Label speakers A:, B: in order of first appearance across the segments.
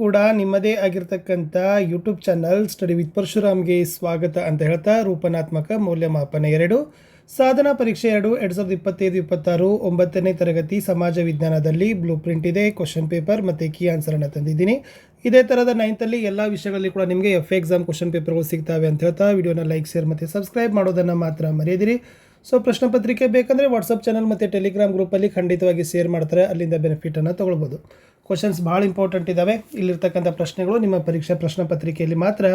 A: ಕೂಡ ನಿಮ್ಮದೇ ಆಗಿರ್ತಕ್ಕಂಥ ಯೂಟ್ಯೂಬ್ ಚಾನಲ್ ಸ್ಟಡಿ ವಿತ್ ಪರಶುರಾಮ್ಗೆ ಸ್ವಾಗತ ಅಂತ ಹೇಳ್ತಾ ರೂಪನಾತ್ಮಕ ಮೌಲ್ಯಮಾಪನ ಎರಡು. ಸಾಧನಾ ಪರೀಕ್ಷೆ ಎರಡು ಎರಡು ಸಾವಿರದ ಇಪ್ಪತ್ತೈದು, ಇಪ್ಪತ್ತಾರು, ಒಂಬತ್ತನೇ ತರಗತಿ ಸಮಾಜ ವಿಜ್ಞಾನದಲ್ಲಿ ಬ್ಲೂ ಪ್ರಿಂಟ್ ಇದೆ ಕ್ವಶನ್ ಪೇಪರ್ ಮತ್ತು ಕೀ ಆನ್ಸರನ್ನು ತಂದಿದ್ದೀನಿ. ಇದೇ ಥರದ ನೈನ್ತಲ್ಲಿ ಎಲ್ಲ ವಿಷಯಗಳಲ್ಲಿ ಕೂಡ ನಿಮಗೆ ಎಫ್ ಎಕ್ಸಾಮ್ ಕ್ವಶನ್ ಪೇಪರ್ಗಳು ಸಿಗ್ತಾವೆ ಅಂತ ಹೇಳ್ತಾ ವಿಡಿಯೋನ ಲೈಕ್ ಶೇರ್ ಮತ್ತು ಸಬ್ಸ್ಕ್ರೈಬ್ ಮಾಡೋದನ್ನು ಮಾತ್ರ ಮರೆಯದಿರಿ. ಸೊ ಪ್ರಶ್ನೆ ಪತ್ರಿಕೆ ಬೇಕಂದರೆ ವಾಟ್ಸಪ್ ಚಾನಲ್ ಮತ್ತು ಟೆಲಿಗ್ರಾಮ್ ಗ್ರೂಪಲ್ಲಿ ಖಂಡಿತವಾಗಿ ಶೇರ್ ಮಾಡ್ತಾರೆ, ಅಲ್ಲಿಂದ ಬೆನಿಫಿಟನ್ನು ತೊಗೊಳ್ಬೋದು. ಕ್ವಶನ್ಸ್ ಭಾಳ ಇಂಪಾರ್ಟೆಂಟ್ ಇದ್ದಾವೆ ಇಲ್ಲಿರ್ತಕ್ಕಂಥ ಪ್ರಶ್ನೆಗಳು ನಿಮ್ಮ ಪರೀಕ್ಷಾ ಪ್ರಶ್ನೆ ಪತ್ರಿಕೆಯಲ್ಲಿ ಮಾತ್ರ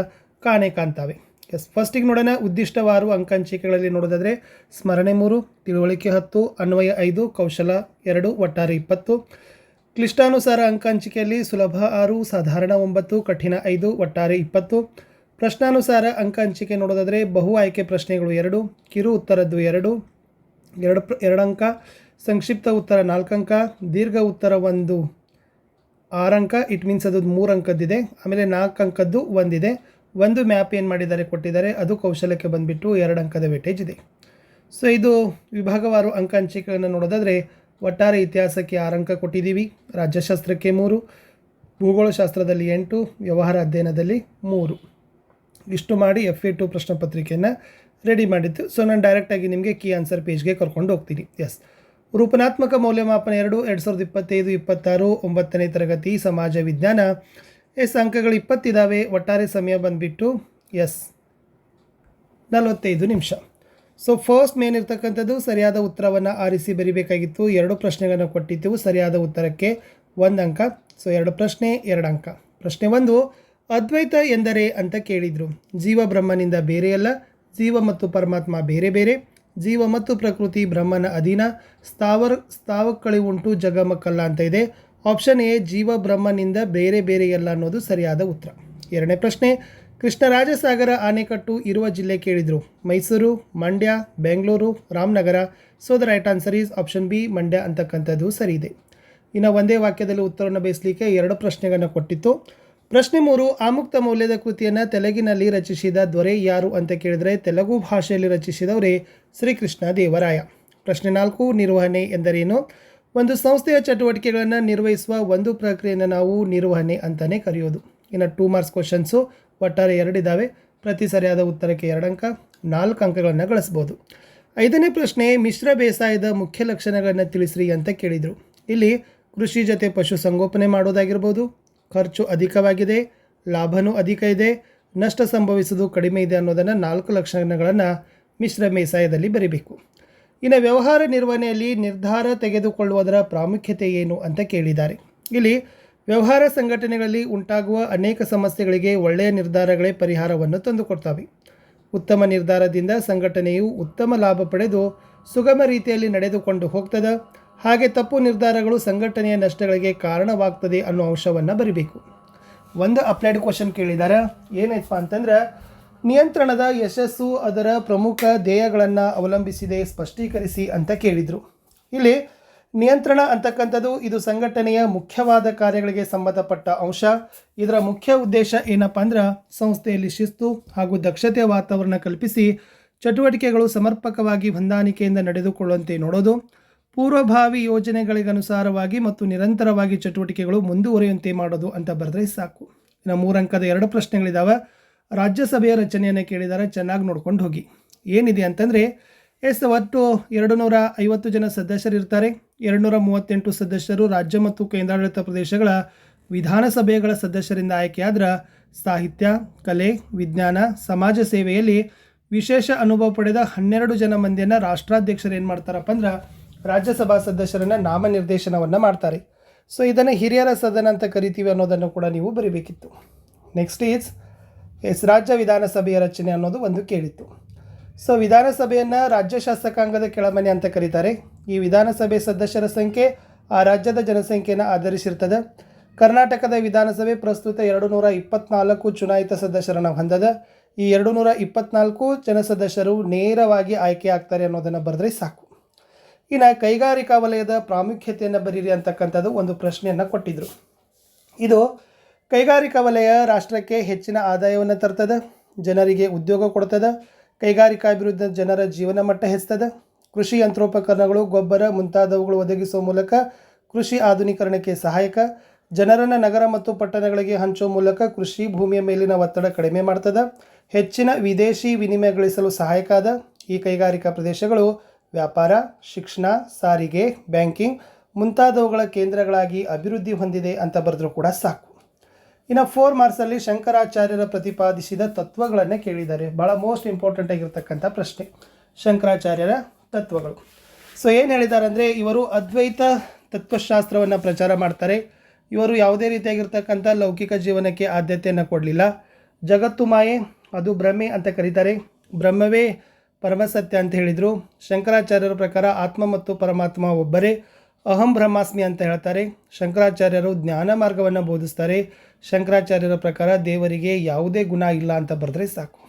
A: ಕಾಣೆ ಕಾಣ್ತಾವೆ. ಎಸ್ ಫಸ್ಟಿಗೆ ನೋಡೋಣ ಉದ್ದಿಷ್ಟವಾರು ಅಂಕಂಚಿಕೆಗಳಲ್ಲಿ ನೋಡೋದಾದರೆ ಸ್ಮರಣೆ ಮೂರು, ತಿಳುವಳಿಕೆ ಹತ್ತು, ಅನ್ವಯ ಐದು, ಕೌಶಲ ಎರಡು, ಒಟ್ಟಾರೆ ಇಪ್ಪತ್ತು. ಕ್ಲಿಷ್ಟಾನುಸಾರ ಅಂಕಹಂಚಿಕೆಯಲ್ಲಿ ಸುಲಭ ಆರು, ಸಾಧಾರಣ ಒಂಬತ್ತು, ಕಠಿಣ ಐದು, ಒಟ್ಟಾರೆ ಇಪ್ಪತ್ತು. ಪ್ರಶ್ನಾನುಸಾರ ಅಂಕ ಹಂಚಿಕೆ ನೋಡೋದಾದರೆ ಬಹು ಆಯ್ಕೆ ಪ್ರಶ್ನೆಗಳು ಎರಡು, ಕಿರು ಉತ್ತರದ್ದು ಎರಡು ಎರಡು ಎರಡು ಅಂಕ, ಸಂಕ್ಷಿಪ್ತ ಉತ್ತರ ನಾಲ್ಕು ಅಂಕ, ದೀರ್ಘ ಉತ್ತರ ಒಂದು. ಆರು ಅಂಕ ಇಟ್ ಮೀನ್ಸ್ ಅದು ಮೂರು ಅಂಕದ್ದಿದೆ. ಆಮೇಲೆ ನಾಲ್ಕು ಅಂಕದ್ದು ಒಂದಿದೆ. ಒಂದು ಮ್ಯಾಪ್ ಏನು ಮಾಡಿದ್ದಾರೆ, ಕೊಟ್ಟಿದ್ದಾರೆ. ಅದು ಕೌಶಲ್ಯಕ್ಕೆ ಬಂದುಬಿಟ್ಟು ಎರಡು ಅಂಕದ ವೇಟೇಜ್ ಇದೆ. ಸೊ ಇದು ವಿಭಾಗವಾರು ಅಂಕ ಹಂಚಿಕೆಯನ್ನು ನೋಡೋದಾದರೆ, ಒಟ್ಟಾರೆ ಇತಿಹಾಸಕ್ಕೆ ಆರು ಅಂಕ ಕೊಟ್ಟಿದ್ದೀವಿ. ರಾಜ್ಯಶಾಸ್ತ್ರಕ್ಕೆ ಮೂರು, ಭೂಗೋಳಶಾಸ್ತ್ರದಲ್ಲಿ ಎಂಟು, ವ್ಯವಹಾರ ಅಧ್ಯಯನದಲ್ಲಿ ಮೂರು. ಇಷ್ಟು ಮಾಡಿ ಎಫ್ ಎ ಟು ಪ್ರಶ್ನೆ ಪತ್ರಿಕೆಯನ್ನು ರೆಡಿ ಮಾಡಿದ್ದು. ಸೊ ನಾನು ಡೈರೆಕ್ಟಾಗಿ ನಿಮಗೆ ಕೀ ಆನ್ಸರ್ ಪೇಜ್ಗೆ ಕರ್ಕೊಂಡು ಹೋಗ್ತೀನಿ. ಎಸ್ ರೂಪನಾತ್ಮಕ ಮೌಲ್ಯಮಾಪನ ಎರಡು ಎರಡು ಸಾವಿರದ ಇಪ್ಪತ್ತೈದು, ಇಪ್ಪತ್ತಾರು, ಒಂಬತ್ತನೇ ತರಗತಿ ಸಮಾಜ ವಿಜ್ಞಾನ. ಎಸ್ ಅಂಕಗಳು ಇಪ್ಪತ್ತಿದ್ದಾವೆ ಒಟ್ಟಾರೆ ಸಮಯ ಬಂದುಬಿಟ್ಟು ಎಸ್ ನಲವತ್ತೈದು ನಿಮಿಷ. ಸೊ ಫಸ್ಟ್ ಮೇನ್ ಇರ್ತಕ್ಕಂಥದ್ದು ಸರಿಯಾದ ಉತ್ತರವನ್ನು ಆರಿಸಿ ಬರಿಬೇಕಾಗಿತ್ತು. ಎರಡು ಪ್ರಶ್ನೆಗಳನ್ನು ಕೊಟ್ಟಿದ್ದೆವು, ಸರಿಯಾದ ಉತ್ತರಕ್ಕೆ ಒಂದು ಅಂಕ. ಸೊ ಎರಡು ಪ್ರಶ್ನೆ, ಎರಡು ಅಂಕ. ಪ್ರಶ್ನೆ ಒಂದು, ಅದ್ವೈತ ಎಂದರೆ ಅಂತ ಕೇಳಿದರು. ಜೀವ ಬ್ರಹ್ಮನಿಂದ ಬೇರೆಯಲ್ಲ, ಜೀವ ಮತ್ತು ಪರಮಾತ್ಮ ಬೇರೆ ಬೇರೆ. ಜೀವ ಮತ್ತು ಪ್ರಕೃತಿ, ಬ್ರಹ್ಮನ ಅಧೀನ, ಸ್ಥಾವರ ಉಂಟು ಜಗಮಕ್ಕಲ್ಲ ಅಂತ ಇದೆ. ಆಪ್ಷನ್ ಎ ಜೀವ ಬ್ರಹ್ಮನಿಂದ ಬೇರೆ ಬೇರೆಯಲ್ಲ ಅನ್ನೋದು ಸರಿಯಾದ ಉತ್ತರ. ಎರಡನೇ ಪ್ರಶ್ನೆ ಕೃಷ್ಣರಾಜಸಾಗರ ಆಣೆಕಟ್ಟು ಇರುವ ಜಿಲ್ಲೆ ಕೇಳಿದರು. Mysuru, Mandya, Bengaluru, Ramanagara. So the right answer is option B Mandya ಅಂತಕ್ಕಂಥದ್ದು ಸರಿ ಇದೆ ಇನ್ನು ಒಂದೇ ವಾಕ್ಯದಲ್ಲಿ ಉತ್ತರವನ್ನು ಬಯಸಲಿಕ್ಕೆ ಎರಡು ಪ್ರಶ್ನೆಗಳನ್ನು ಕೊಟ್ಟಿತ್ತು. ಪ್ರಶ್ನೆ ಮೂರು ಆಮುಕ್ತ ಮೌಲ್ಯದ ಕೃತಿಯನ್ನು ತೆಲುಗಿನಲ್ಲಿ ರಚಿಸಿದ ದೊರೆ ಯಾರು ಅಂತ ಕೇಳಿದರೆ ತೆಲುಗು ಭಾಷೆಯಲ್ಲಿ ರಚಿಸಿದವರೇ ಶ್ರೀಕೃಷ್ಣ ದೇವರಾಯ. ಪ್ರಶ್ನೆ ನಾಲ್ಕು, ನಿರ್ವಹಣೆ ಎಂದರೇನು? ಒಂದು ಸಂಸ್ಥೆಯ ಚಟುವಟಿಕೆಗಳನ್ನು ನಿರ್ವಹಿಸುವ ಒಂದು ಪ್ರಕ್ರಿಯೆಯನ್ನು ನಾವು ನಿರ್ವಹಣೆ ಅಂತಲೇ ಕರೆಯೋದು. ಇನ್ನು ಟೂ ಮಾರ್ಕ್ಸ್ ಕ್ವಶನ್ಸು ಒಟ್ಟಾರೆ ಎರಡಿದ್ದಾವೆ ಪ್ರತಿ ಸರಿಯಾದ ಉತ್ತರಕ್ಕೆ ಎರಡು ಅಂಕ, ನಾಲ್ಕು ಅಂಕಗಳನ್ನು ಗಳಿಸ್ಬೋದು. ಐದನೇ ಪ್ರಶ್ನೆ, ಮಿಶ್ರ ಬೇಸಾಯದ ಮುಖ್ಯ ಲಕ್ಷಣಗಳನ್ನು ತಿಳಿಸ್ರಿ ಅಂತ ಕೇಳಿದರು. ಇಲ್ಲಿ ಕೃಷಿ ಜೊತೆ ಪಶು ಸಂಗೋಪನೆ ಮಾಡೋದಾಗಿರ್ಬೋದು ಖರ್ಚು ಅಧಿಕವಾಗಿದೆ, ಲಾಭನೂ ಅಧಿಕ ಇದೆ, ನಷ್ಟ ಸಂಭವಿಸೋದು ಕಡಿಮೆ ಇದೆ ಅನ್ನೋದನ್ನು ನಾಲ್ಕು ಲಕ್ಷಣಗಳನ್ನು ಮಿಶ್ರ ಬೇಸಾಯದಲ್ಲಿ ಬರೀಬೇಕು. ಇನ್ನು ವ್ಯವಹಾರ ನಿರ್ವಹಣೆಯಲ್ಲಿ ನಿರ್ಧಾರ ತೆಗೆದುಕೊಳ್ಳುವುದರ ಪ್ರಾಮುಖ್ಯತೆ ಏನು ಅಂತ ಕೇಳಿದ್ದಾರೆ. ಇಲ್ಲಿ ವ್ಯವಹಾರ ಸಂಘಟನೆಗಳಲ್ಲಿ ಉಂಟಾಗುವ ಅನೇಕ ಸಮಸ್ಯೆಗಳಿಗೆ ಒಳ್ಳೆಯ ನಿರ್ಧಾರಗಳೇ ಪರಿಹಾರವನ್ನು ತಂದುಕೊಡ್ತವೆ. ಉತ್ತಮ ನಿರ್ಧಾರದಿಂದ ಸಂಘಟನೆಯು ಉತ್ತಮ ಲಾಭ ಪಡೆದು ಸುಗಮ ರೀತಿಯಲ್ಲಿ ನಡೆದುಕೊಂಡು ಹೋಗ್ತದೆ. ಹಾಗೆ ತಪ್ಪು ನಿರ್ಧಾರಗಳು ಸಂಘಟನೆಯ ನಷ್ಟಗಳಿಗೆ ಕಾರಣವಾಗ್ತದೆ ಅನ್ನೋ ಅಂಶವನ್ನು ಬರಿಬೇಕು. ಒಂದು ಅಪ್ಲೈಡ್ ಕ್ವಶನ್ ಕೇಳಿದ್ದಾರೆ ಏನಾಯ್ತಪ್ಪ ಅಂತಂದ್ರೆ, ನಿಯಂತ್ರಣದ ಯಶಸ್ಸು ಅದರ ಪ್ರಮುಖ ಧ್ಯೇಯಗಳನ್ನು ಅವಲಂಬಿಸಿದೆ, ಸ್ಪಷ್ಟೀಕರಿಸಿ ಅಂತ ಕೇಳಿದರು. ಇಲ್ಲಿ, ನಿಯಂತ್ರಣ ಅಂತಕ್ಕಂಥದ್ದು ಇದು ಸಂಘಟನೆಯ ಮುಖ್ಯವಾದ ಕಾರ್ಯಗಳಿಗೆ ಸಂಬಂಧಪಟ್ಟ ಅಂಶ. ಇದರ ಮುಖ್ಯ ಉದ್ದೇಶ ಏನಪ್ಪ ಅಂದ್ರೆ, ಸಂಸ್ಥೆಯಲ್ಲಿ ಶಿಸ್ತು ಹಾಗೂ ದಕ್ಷತೆ ವಾತಾವರಣ ಕಲ್ಪಿಸಿ, ಚಟುವಟಿಕೆಗಳು ಸಮರ್ಪಕವಾಗಿ ಹೊಂದಾಣಿಕೆಯಿಂದ ನಡೆದುಕೊಳ್ಳುವಂತೆ ನೋಡೋದು. ಪೂರ್ವಭಾವಿ ಯೋಜನೆಗಳಿಗನುಸಾರವಾಗಿ ಮತ್ತು ನಿರಂತರವಾಗಿ ಚಟುವಟಿಕೆಗಳು ಮುಂದುವರಿಯುವಂತೆ ಮಾಡೋದು ಅಂತ ಬರೆದ್ರೆ ಸಾಕು. ಇನ್ನು ಮೂರಂಕದ ಎರಡು ಪ್ರಶ್ನೆಗಳಿದ್ದಾವೆ ರಾಜ್ಯಸಭೆಯ ರಚನೆಯನ್ನು ಕೇಳಿದರೆ, ಚೆನ್ನಾಗಿ ನೋಡ್ಕೊಂಡು ಹೋಗಿ. ಏನಿದೆ ಅಂತಂದರೆ, ಎಸ್ ಒಟ್ಟು ಎರಡು ನೂರ ಐವತ್ತು ಜನ ಸದಸ್ಯರಿರ್ತಾರೆ. ಎರಡು ನೂರ ಮೂವತ್ತೆಂಟು ಸದಸ್ಯರು ರಾಜ್ಯ ಮತ್ತು ಕೇಂದ್ರಾಡಳಿತ ಪ್ರದೇಶಗಳ ವಿಧಾನಸಭೆಗಳ ಸದಸ್ಯರಿಂದ ಆಯ್ಕೆಯಾದ್ರೆ ಸಾಹಿತ್ಯ, ಕಲೆ, ವಿಜ್ಞಾನ, ಸಮಾಜ ಸೇವೆಯಲ್ಲಿ ವಿಶೇಷ ಅನುಭವ ಪಡೆದ ಹನ್ನೆರಡು ಜನ ಮಂದಿಯನ್ನು ರಾಷ್ಟ್ರಾಧ್ಯಕ್ಷರು ಏನು ಮಾಡ್ತಾರಪ್ಪ ಅಂದ್ರೆ ರಾಜ್ಯಸಭಾ ಸದಸ್ಯರನ್ನು ನಾಮನಿರ್ದೇಶನವನ್ನು ಮಾಡ್ತಾರೆ. ಸೊ ಇದನ್ನು ಹಿರಿಯರ ಸದನ ಅಂತ ಕರಿತೀವಿ ಅನ್ನೋದನ್ನು ಕೂಡ ನೀವು ಬರೀಬೇಕಿತ್ತು. ನೆಕ್ಸ್ಟ್ ಈಸ್ ಎಸ್ ರಾಜ್ಯ ವಿಧಾನಸಭೆಯ ರಚನೆ ಅನ್ನೋದು ಒಂದು ಕೇಳಿತ್ತು. ಸೊ ವಿಧಾನಸಭೆಯನ್ನು ರಾಜ್ಯ ಶಾಸಕಾಂಗದ ಕೆಳಮನೆ ಅಂತ ಕರೀತಾರೆ. ಈ ವಿಧಾನಸಭೆ ಸದಸ್ಯರ ಸಂಖ್ಯೆ ಆ ರಾಜ್ಯದ ಜನಸಂಖ್ಯೆಯನ್ನು ಆಧರಿಸಿರ್ತದೆ. ಕರ್ನಾಟಕದ ವಿಧಾನಸಭೆ ಪ್ರಸ್ತುತ ಎರಡು ನೂರ ಇಪ್ಪತ್ನಾಲ್ಕು ಚುನಾಯಿತ ಸದಸ್ಯರನ್ನು ಹೊಂದದ. ಈ ಎರಡು ನೂರ ಇಪ್ಪತ್ನಾಲ್ಕು ಜನ ಸದಸ್ಯರು ನೇರವಾಗಿ ಆಯ್ಕೆ ಆಗ್ತಾರೆ ಅನ್ನೋದನ್ನು ಬರೆದ್ರೆ ಸಾಕು. ಇನ್ನು ಕೈಗಾರಿಕಾ ವಲಯದ ಪ್ರಾಮುಖ್ಯತೆಯನ್ನು ಬರೀರಿ ಅಂತಕ್ಕಂಥದ್ದು ಒಂದು ಪ್ರಶ್ನೆಯನ್ನು ಕೊಟ್ಟಿದ್ದರು ಇದು ಕೈಗಾರಿಕಾ ವಲಯ ರಾಷ್ಟ್ರಕ್ಕೆ ಹೆಚ್ಚಿನ ಆದಾಯವನ್ನು ತರ್ತದೆ, ಜನರಿಗೆ ಉದ್ಯೋಗ ಕೊಡ್ತದೆ, ಕೈಗಾರಿಕಾಭಿವೃದ್ಧಿ ಜನರ ಜೀವನ ಮಟ್ಟ ಹೆಚ್ಚುತ್ತದೆ ಕೃಷಿ ಯಂತ್ರೋಪಕರಣಗಳು, ಗೊಬ್ಬರ ಮುಂತಾದವುಗಳು ಒದಗಿಸುವ ಮೂಲಕ ಕೃಷಿ ಆಧುನೀಕರಣಕ್ಕೆ ಸಹಾಯಕ, ಜನರನ್ನು ನಗರ ಮತ್ತು ಪಟ್ಟಣಗಳಿಗೆ ಹಂಚುವ ಮೂಲಕ ಕೃಷಿ ಭೂಮಿಯ ಮೇಲಿನ ಒತ್ತಡ ಕಡಿಮೆ ಮಾಡ್ತದೆ, ಹೆಚ್ಚಿನ ವಿದೇಶಿ ವಿನಿಮಯ ಗಳಿಸಲು ಸಹಾಯಕ ಆದ ಈ ಕೈಗಾರಿಕಾ ಪ್ರದೇಶಗಳು ವ್ಯಾಪಾರ, ಶಿಕ್ಷಣ, ಸಾರಿಗೆ, ಬ್ಯಾಂಕಿಂಗ್ ಮುಂತಾದವುಗಳ ಕೇಂದ್ರಗಳಾಗಿ ಅಭಿವೃದ್ಧಿ ಹೊಂದಿದೆ ಅಂತ ಬರೆದರೂ ಕೂಡ ಸಾಕು. ಇನ್ನು ಫೋರ್ ಮಾರ್ಕ್ಸಲ್ಲಿ ಶಂಕರಾಚಾರ್ಯರ ಪ್ರತಿಪಾದಿಸಿದ ತತ್ವಗಳನ್ನು ಕೇಳಿದ್ದಾರೆ. ಭಾಳ ಮೋಸ್ಟ್ ಇಂಪಾರ್ಟೆಂಟ್ ಆಗಿರ್ತಕ್ಕಂಥ ಪ್ರಶ್ನೆ. ಶಂಕರಾಚಾರ್ಯರ ತತ್ವಗಳು. ಸೊ ಏನು ಹೇಳಿದ್ದಾರೆ ಅಂದರೆ ಇವರು ಅದ್ವೈತ ತತ್ವಶಾಸ್ತ್ರವನ್ನು ಪ್ರಚಾರ ಮಾಡ್ತಾರೆ. ಇವರು ಯಾವುದೇ ರೀತಿಯಾಗಿರ್ತಕ್ಕಂಥ ಲೌಕಿಕ ಜೀವನಕ್ಕೆ ಆದ್ಯತೆಯನ್ನು ಕೊಡಲಿಲ್ಲ. ಜಗತ್ತು ಮಾಯೆ, ಅದು ಭ್ರಮೆ ಅಂತ ಕರೀತಾರೆ. ಬ್ರಹ್ಮವೇ ಪರಮಸತ್ಯ ಅಂತ ಹೇಳಿದರು. ಶಂಕರಾಚಾರ್ಯರ ಪ್ರಕಾರ ಆತ್ಮ ಮತ್ತು ಪರಮಾತ್ಮ ಒಬ್ಬರೇ. ಅಹಂ ಬ್ರಹ್ಮಾಸ್ಮಿ ಅಂತ ಹೇಳ್ತಾರೆ. ಶಂಕರಾಚಾರ್ಯರು ಜ್ಞಾನ ಮಾರ್ಗವನ್ನು ಬೋಧಿಸ್ತಾರೆ. ಶಂಕರಾಚಾರ್ಯರ ಪ್ರಕಾರ ದೇವರಿಗೆ ಯಾವುದೇ ಗುಣ ಇಲ್ಲ ಅಂತ ಬರೆದ್ರೆ ಸಾಕು.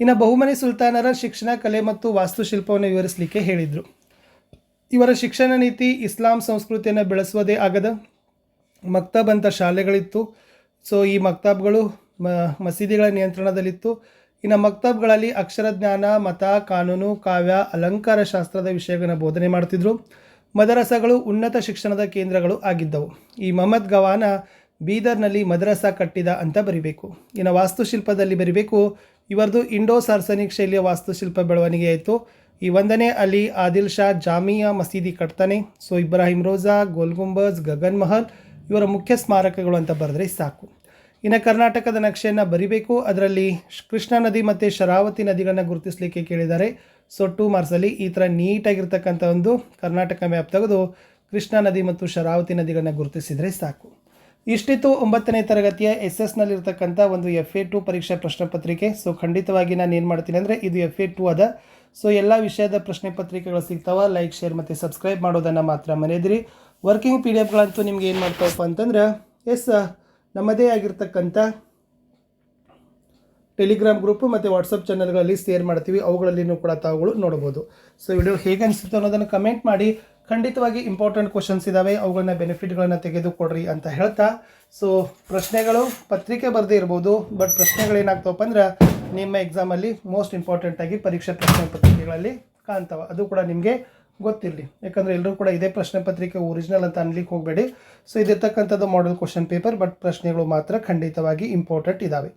A: ಇನ್ನು ಬಹುಮನಿ ಸುಲ್ತಾನರ ಶಿಕ್ಷಣ, ಕಲೆ ಮತ್ತು ವಾಸ್ತುಶಿಲ್ಪವನ್ನು ವಿವರಿಸಲಿಕ್ಕೆ ಹೇಳಿದರು. ಇವರ ಶಿಕ್ಷಣ ನೀತಿ ಇಸ್ಲಾಂ ಸಂಸ್ಕೃತಿಯನ್ನು ಬೆಳೆಸುವುದೇ ಆಗದ? ಮಕ್ತಬ್ ಅಂತ ಶಾಲೆಗಳಿತ್ತು. ಸೊ ಈ ಮಕ್ತಾಬ್ಗಳು ಮಸೀದಿಗಳ ನಿಯಂತ್ರಣದಲ್ಲಿತ್ತು. ಇನ್ನು ಮಕ್ತಬ್ಗಳಲ್ಲಿ ಅಕ್ಷರಜ್ಞಾನ, ಮತ, ಕಾನೂನು, ಕಾವ್ಯ, ಅಲಂಕಾರ ಶಾಸ್ತ್ರದ ವಿಷಯಗಳನ್ನು ಬೋಧನೆ ಮಾಡ್ತಿದ್ರು. ಮದರಸಗಳು ಉನ್ನತ ಶಿಕ್ಷಣದ ಕೇಂದ್ರಗಳು ಆಗಿದ್ದವು. ಈ ಮಹಮ್ಮದ್ ಗವಾನ ಬೀದರ್ನಲ್ಲಿ ಮದರಸ ಕಟ್ಟಿದ ಅಂತ ಬರಿಬೇಕು. ಇನ್ನು ವಾಸ್ತುಶಿಲ್ಪದಲ್ಲಿ ಬರಿಬೇಕು. ಇವರದು ಇಂಡೋ ಸಾರ್ಸನಿಕ್ ಶೈಲಿಯ ವಾಸ್ತುಶಿಲ್ಪ ಬೆಳವಣಿಗೆ ಆಯಿತು ಈ ಒಂದನೇ ಅಲಿ ಆದಿಲ್ ಶಾ ಜಾಮಿಯಾ ಮಸೀದಿ ಕಟ್ತಾನೆ. ಸೊ ಇಬ್ರಾಹಿಂ ರೋಜಾ ಗೋಲ್ಗುಂಬಜ್ ಗಗನ್ ಮಹಲ್ ಇವರ ಮುಖ್ಯ ಸ್ಮಾರಕಗಳು ಅಂತ ಬರೆದ್ರೆ ಸಾಕು. ಇನ್ನು ಕರ್ನಾಟಕದ ನಕ್ಷೆಯನ್ನು ಬರಿಬೇಕು. ಅದರಲ್ಲಿ ಕೃಷ್ಣಾ ನದಿ ಮತ್ತು ಶರಾವತಿ ನದಿಗಳನ್ನು ಗುರುತಿಸಲಿಕ್ಕೆ ಕೇಳಿದ್ದಾರೆ. ಸೊ ಟೂ ಮಾರ್ಸಲ್ಲಿ ಈ ಥರ ನೀಟಾಗಿರ್ತಕ್ಕಂಥ ಒಂದು ಕರ್ನಾಟಕ ಮ್ಯಾಪ್ ತೆಗೆದು ಕೃಷ್ಣಾ ನದಿ ಮತ್ತು ಶರಾವತಿ ನದಿಗಳನ್ನು ಗುರುತಿಸಿದರೆ ಸಾಕು. ಇಷ್ಟಿತ್ತು ಒಂಬತ್ತನೇ ತರಗತಿಯ ಎಸ್ ಎಸ್ನಲ್ಲಿರ್ತಕ್ಕಂಥ ಒಂದು ಎಫ್ ಎ ಟು ಪರೀಕ್ಷಾ ಪ್ರಶ್ನೆ ಪತ್ರಿಕೆ. ಸೊ ಖಂಡಿತವಾಗಿ ನಾನು ಏನು ಮಾಡ್ತೀನಿ ಅಂದರೆ ಇದು ಎಫ್ ಎ ಟು ಅದ. ಸೊ ಎಲ್ಲ ವಿಷಯದ ಪ್ರಶ್ನೆ ಪತ್ರಿಕೆಗಳು ಸಿಗ್ತಾವ. ಲೈಕ್ ಶೇರ್ ಮತ್ತು ಸಬ್ಸ್ಕ್ರೈಬ್ ಮಾಡೋದನ್ನು ಮಾತ್ರ ಮನೆಯದ್ರಿ ವರ್ಕಿಂಗ್ ಪಿ ಡಿ ಎಫ್ಗಳಂತೂ ನಿಮ್ಗೆ ಏನು ಮಾಡ್ತಾವಪ್ಪ ಅಂತಂದ್ರೆ, ಎಸ್ ನಮ್ಮದೇ ಆಗಿರ್ತಕ್ಕಂಥ ಟೆಲಿಗ್ರಾಮ್ ಗ್ರೂಪು ಮತ್ತು ವಾಟ್ಸಪ್ ಚಾನಲ್ಗಳಲ್ಲಿ ಶೇರ್ ಮಾಡ್ತೀವಿ. ಅವುಗಳಲ್ಲಿನೂ ಕೂಡ ತಾವುಗಳು ನೋಡ್ಬೋದು ಸೊ ವಿಡಿಯೋ ಹೇಗೆ ಅನಿಸುತ್ತೆ ಅನ್ನೋದನ್ನು ಕಮೆಂಟ್ ಮಾಡಿ. ಖಂಡಿತವಾಗಿ ಇಂಪಾರ್ಟೆಂಟ್ ಕ್ವಶನ್ಸ್ ಇದ್ದಾವೆ ಅವುಗಳನ್ನ ಬೆನಿಫಿಟ್ಗಳನ್ನ ತೆಗೆದುಕೊಡ್ರಿ ಅಂತ ಹೇಳ್ತಾ. ಸೊ ಪ್ರಶ್ನೆಗಳು ಪತ್ರಿಕೆ ಬರದೇ ಇರ್ಬೋದು. ಬಟ್ ಪ್ರಶ್ನೆಗಳು ಏನಾಗ್ತಾವಪ್ಪ ಅಂದ್ರೆ, ನಿಮ್ಮ ಎಕ್ಸಾಮಲ್ಲಿ ಮೋಸ್ಟ್ ಇಂಪಾರ್ಟೆಂಟ್ ಆಗಿ ಪರೀಕ್ಷಾ ಪ್ರಶ್ನೆ ಪತ್ರಿಕೆಗಳಲ್ಲಿ ಕಾಣ್ತಾವೆ. ಅದು ಕೂಡ ನಿಮಗೆ ಗೊತ್ತಿರಲಿ. ಯಾಕಂದರೆ ಎಲ್ಲರೂ ಕೂಡ ಇದೇ ಪ್ರಶ್ನೆ ಪತ್ರಿಕೆ ಒರಿಜಿನಲ್ ಅಂತ ಅನ್ಲಿಕ್ಕೆ ಹೋಗಬೇಡಿ. ಸೊ ಇದಿರ್ತಕ್ಕಂಥದ್ದು ಮಾಡಲ್ ಕ್ವಶನ್ ಪೇಪರ್ ಬಟ್ ಪ್ರಶ್ನೆಗಳು ಮಾತ್ರ ಖಂಡಿತವಾಗಿ ಇಂಪಾರ್ಟೆಂಟ್ ಇದ್ದಾವೆ